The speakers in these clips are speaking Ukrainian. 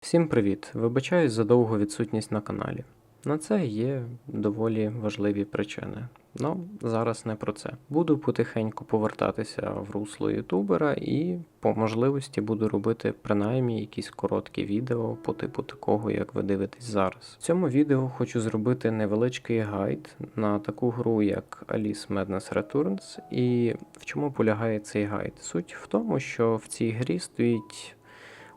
Всім привіт! Вибачаюсь за довгу відсутність на каналі. На це є доволі важливі причини. Ну, зараз не про це. Буду потихеньку повертатися в русло ютубера і по можливості буду робити принаймні якісь короткі відео по типу такого, як ви дивитесь зараз. В цьому відео хочу зробити невеличкий гайд на таку гру, як Alice Madness Returns. І в чому полягає цей гайд? Суть в тому, що в цій грі стоїть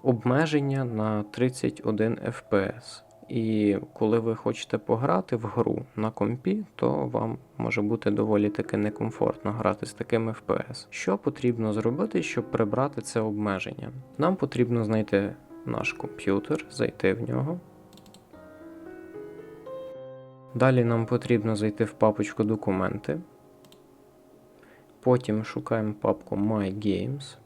обмеження на 31 FPS. І коли ви хочете пограти в гру на компі, то вам може бути доволі таки некомфортно грати з таким FPS. Що потрібно зробити, щоб прибрати це обмеження? Нам потрібно знайти наш комп'ютер, зайти в нього. Далі нам потрібно зайти в папочку документи. Потім шукаємо папку My Games.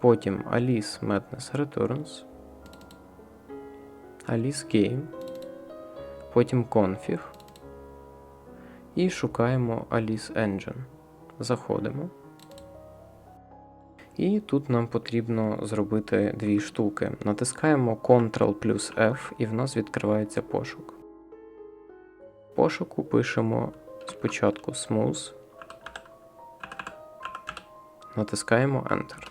Потім Alice Madness Returns. Alice Game. Потім Config. І шукаємо Alice Engine. Заходимо. І тут нам потрібно зробити дві штуки. Натискаємо Ctrl плюс F і в нас відкривається пошук. Пошуку пишемо спочатку Smooth. Натискаємо Enter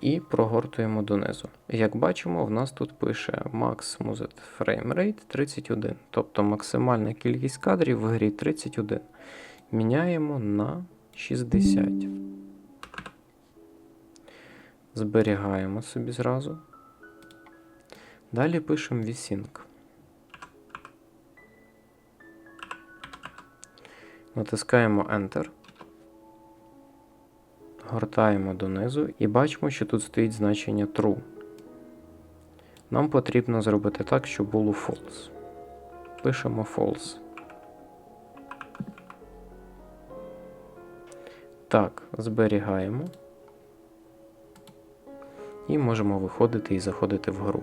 і прогортуємо донизу. Як бачимо, в нас тут пише Max Smoothed Frame Rate 31, тобто максимальна кількість кадрів в грі 31. Міняємо на 60. Зберігаємо собі зразу. Далі пишемо Vsync. Натискаємо Enter. Гортаємо донизу і бачимо, що тут стоїть значення true. Нам потрібно зробити так, щоб було false. Пишемо false. Так, зберігаємо. І можемо виходити і заходити в гру.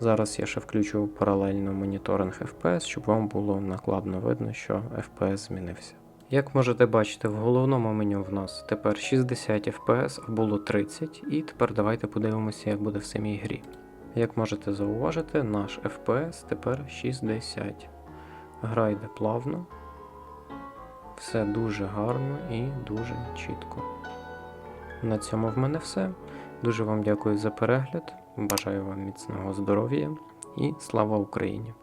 Зараз я ще включу паралельно моніторинг FPS, щоб вам було накладно видно, що FPS змінився. Як можете бачити, в головному меню в нас тепер 60 FPS, а було 30, і тепер давайте подивимося, як буде в самій грі. Як можете зауважити, наш FPS тепер 60. Гра йде плавно, все дуже гарно і дуже чітко. На цьому в мене все. Дуже вам дякую за перегляд. Бажаю вам міцного здоров'я і слава Україні!